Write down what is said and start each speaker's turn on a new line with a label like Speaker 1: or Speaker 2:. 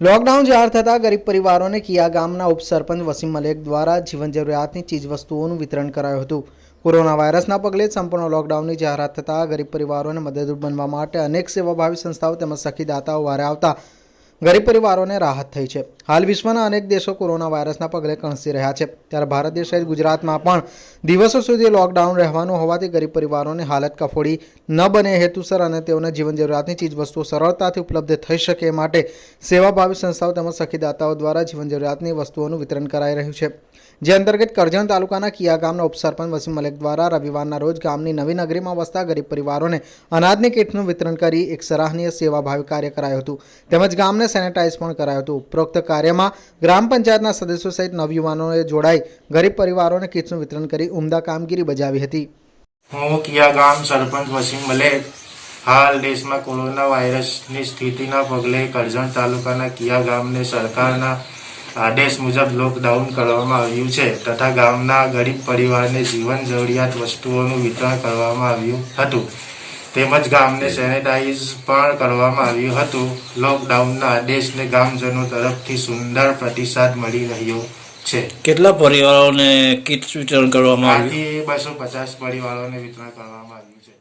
Speaker 1: Lockdown જાહેર થતાં ગરીબ પરિવારોને કિયા ગામના ઉપસરપંચ વસીમ મલેક દ્વારા જીવન જરૂરિયાતની ચીજવસ્તુઓનું વિતરણ કરાયું હતું. કોરોના વાયરસના પગલે સંપૂર્ણ લોકડાઉનની જાહેરાત થતાં ગરીબ પરિવારોને મદદરૂપ બનવા માટે અનેક સેવાભાવી સંસ્થાઓ તેમજ સખીદાતાઓ વારે આવતા ગરીબ પરિવારોને રાહત થઈ છે. હાલ વિશ્વના અનેક દેશો કોરોના વાયરસના પગલે કણસી રહ્યા છે. ત્યારે ભારત દેશ સહિત ગુજરાતમાં પણ દિવસો સુધી લોકડાઉન રહેવાનું હોવાથી ગરીબ પરિવારોની હાલત કફોડી ન બને હેતુસર અને તેઓને જીવન જરૂરિયાતની ચીજવસ્તુઓ સરળતાથી ઉપલબ્ધ થઈ શકે માટે સેવાભાવી સંસ્થાઓ તેમજ સખીદાતાઓ દ્વારા જીવન જરૂરિયાતની વસ્તુઓનું વિતરણ કરાઈ રહ્યું છે. જે અંતર્ગત કરજણ તાલુકાના કિયા ગામના ઉપસરપંચ વસીમ મલેક દ્વારા રવિવારના રોજ ગામની નવી નગરીમાં વસતા ગરીબ પરિવારોને અનાજની કીટનું વિતરણ કરી એક સરાહનીય સેવાભાવી કાર્ય કરાયું હતું. તેમજ ગામને સેનેટાઇઝ પણ કરાયું હતું. ઉપરોક્ત કાર્યમાં ગ્રામ પંચાયતના સદસ્યો સહિત નવયુવાનોએ જોડાઈ ગરીબ પરિવારોને કિટ્સનું વિતરણ કરી ઉમદા કામગીરી બજાવી હતી.
Speaker 2: હું કિયા ગામ સરપંચ વસીમ મલેક હાલ દેશમાં કોરોના વાયરસની સ્થિતિના પગલે કરજણ તાલુકાના કિયા ગામને સરકારના આદેશ મુજબ લોકડાઉન કરવામાં આવ્યું છે તથા ગામના ગરીબ પરિવારને જીવન જરૂરિયાત વસ્તુઓનું વિતરણ કરવામાં આવ્યું હતું. તેમજ ગામને સેનેટાઇઝ પણ કરવામાં આવ્યું હતું. લોકડાઉનના આદેશને ગામજનો તરફથી સુંદર પ્રતિસાદ મળી રહ્યો છે.
Speaker 3: કેટલા પરિવારોને કિટ્સ વિતરણ કરવામાં આવ્યું?
Speaker 2: બસો પચાસ પરિવારોને વિતરણ કરવામાં આવ્યું છે.